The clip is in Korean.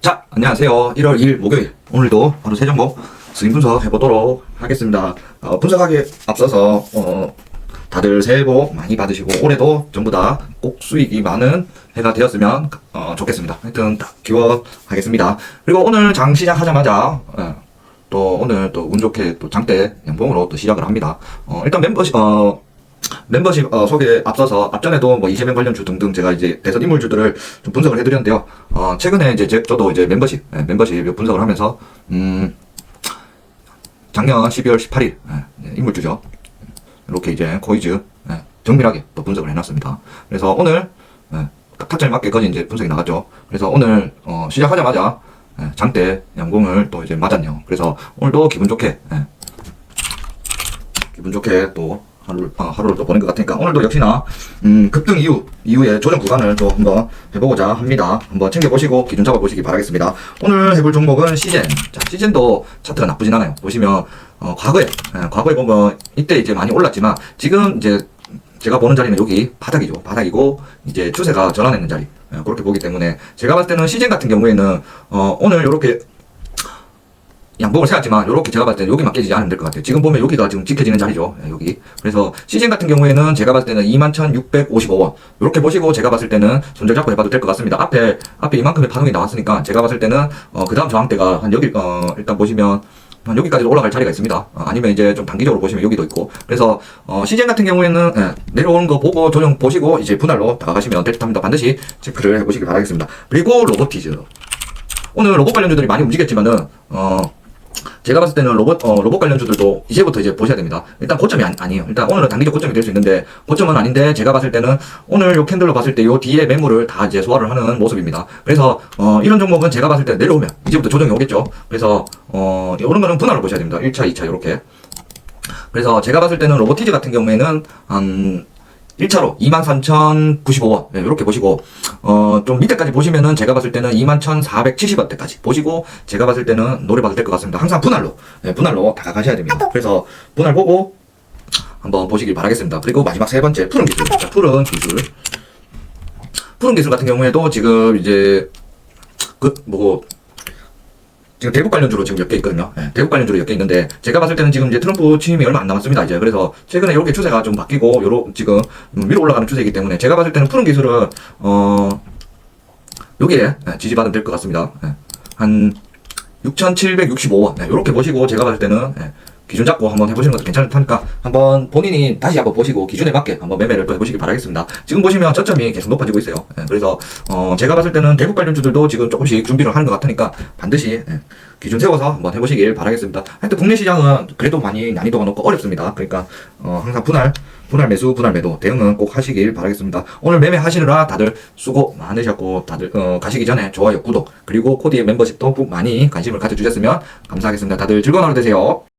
자, 안녕하세요. 1월 2일 목요일. 오늘도 바로 세 종목 스윙 분석 해보도록 하겠습니다. 어, 분석하기에 앞서서, 어, 다들 새해 복 많이 받으시고, 올해도 전부 다 꼭 수익이 많은 해가 되었으면, 어, 좋겠습니다. 하여튼, 딱 기원하겠습니다. 그리고 오늘 장 시작하자마자, 어, 또 오늘 또 운 좋게 또 장대 연봉으로 또 시작을 합니다. 어, 일단 멤버십, 어, 멤버십 어, 소개 앞서서 앞전에도 뭐 이재명 관련 주 등등 제가 이제 대선 인물주들을 좀 분석을 해드렸는데요. 어, 최근에 이제 제, 저도 이제 멤버십 예, 멤버십 분석을 하면서 음, 작년 12월 18일 예, 인물주죠. 이렇게 이제 코이즈 예, 정밀하게 또 분석을 해놨습니다. 그래서 오늘 예, 딱 타점에 맞게 거진 이제 분석이 나갔죠. 그래서 오늘 어, 시작하자마자 예, 장대 양공을 또 이제 맞았네요. 그래서 오늘도 기분 좋게 예, 기분 좋게 또 하루를, 아, 하루를 또 보낸 것 같으니까 오늘도 역시나 음, 급등 이후 이후에 조정 구간을 또 한번 해보고자 합니다. 한번 챙겨보시고 기준 잡아보시기 바라겠습니다. 오늘 해볼 종목은 시젠. 자, 시젠도 차트가 나쁘진 않아요. 보시면 어, 과거에 예, 과거에 보면 이때 이제 많이 올랐지만 지금 이제 제가 보는 자리는 여기 바닥이죠. 바닥이고 이제 추세가 전환했는 자리. 예, 그렇게 보기 때문에 제가 봤을 때는 시젠 같은 경우에는 어, 오늘 이렇게 양복을 세웠지만 이렇게 제가 봤을 때는 여기만 깨지지 않으면 될 것 같아요. 지금 보면 여기가 지금 지켜지는 자리죠. 예, 여기. 그래서 시즌 같은 경우에는 제가 봤을 때는 21,655원. 이렇게 보시고 제가 봤을 때는 손절 잡고 해봐도 될 것 같습니다. 앞에 앞에 이만큼의 반응이 나왔으니까 제가 봤을 때는 어, 그 다음 저항대가 한 여기 어, 일단 보시면 한 여기까지 올라갈 자리가 있습니다. 어, 아니면 이제 좀 단기적으로 보시면 여기도 있고. 그래서 어, 시즌 같은 경우에는 예, 내려오는 거 보고 조정 보시고 이제 분할로 다가가시면 될 듯합니다. 반드시 체크를 해보시기 바라겠습니다. 그리고 로보티즈. 오늘 로봇 관련주들이 많이 움직였지만은 어 제가 봤을 때는 로봇 어, 로봇 관련주들도 이제부터 이제 보셔야 됩니다. 일단 고점이 아니, 에요 일단 오늘은 단기적 고점이 될 수 있는데 고점은 아닌데 제가 봤을 때는 오늘 요 캔들로 봤을 때 요 뒤에 매물을 다 이제 소화를 하는 모습입니다. 그래서 어, 이런 종목은 제가 봤을 때 내려오면 이제부터 조정이 오겠죠. 그래서 어, 이런 거는 분할로 보셔야 됩니다. 1차, 2차 이렇게. 그래서 제가 봤을 때는 로보티즈 같은 경우에는 한 1차로 23,095원 네, 이렇게 보시고 어, 좀 밑에까지 보시면은 제가 봤을 때는 21,470원대까지 보시고 제가 봤을 때는 노래 받을 될것 같습니다. 항상 분할로 네, 분할로 다가가셔야 됩니다. 그래서 분할 보고 한번 보시길 바라겠습니다. 그리고 마지막 세 번째 푸른 기술. 자, 푸른 기술. 푸른 기술 같은 경우에도 지금 이제 그뭐 지금 대북 관련주로 지금 몇 개 있거든요. 예, 대북 관련주로 몇 개 있는데 제가 봤을 때는 지금 이제 트럼프 취임이 얼마 안 남았습니다. 이제 그래서 최근에 이렇게 추세가 좀 바뀌고 요로 지금 음, 위로 올라가는 추세이기 때문에 제가 봤을 때는 푸른 기술은 어 여기에 예, 지지받으면 될 것 같습니다. 예, 한 6,765원 네, 이렇게 보시고 제가 봤을 때는 예, 기준 잡고 한번 해보시는 것도 괜찮을 테니까 한번 본인이 다시 한번 보시고 기준에 맞게 한번 매매를 또 해보시길 바라겠습니다. 지금 보시면 저점이 계속 높아지고 있어요. 예, 그래서 어, 제가 봤을 때는 대북 관련주들도 지금 조금씩 준비를 하는 것 같으니까 반드시 예, 기준 세워서 한번 해보시길 바라겠습니다. 하여튼 국내 시장은 그래도 많이 난이도가 높고 어렵습니다. 그러니까 어, 항상 분할 분할 매수, 분할 매도 대응은 꼭 하시길 바라겠습니다. 오늘 매매 하시느라 다들 수고 많으셨고 다들 어, 가시기 전에 좋아요, 구독 그리고 코디의 멤버십도 꼭 많이 관심을 가져주셨으면 감사하겠습니다. 다들 즐거운 하루 되세요.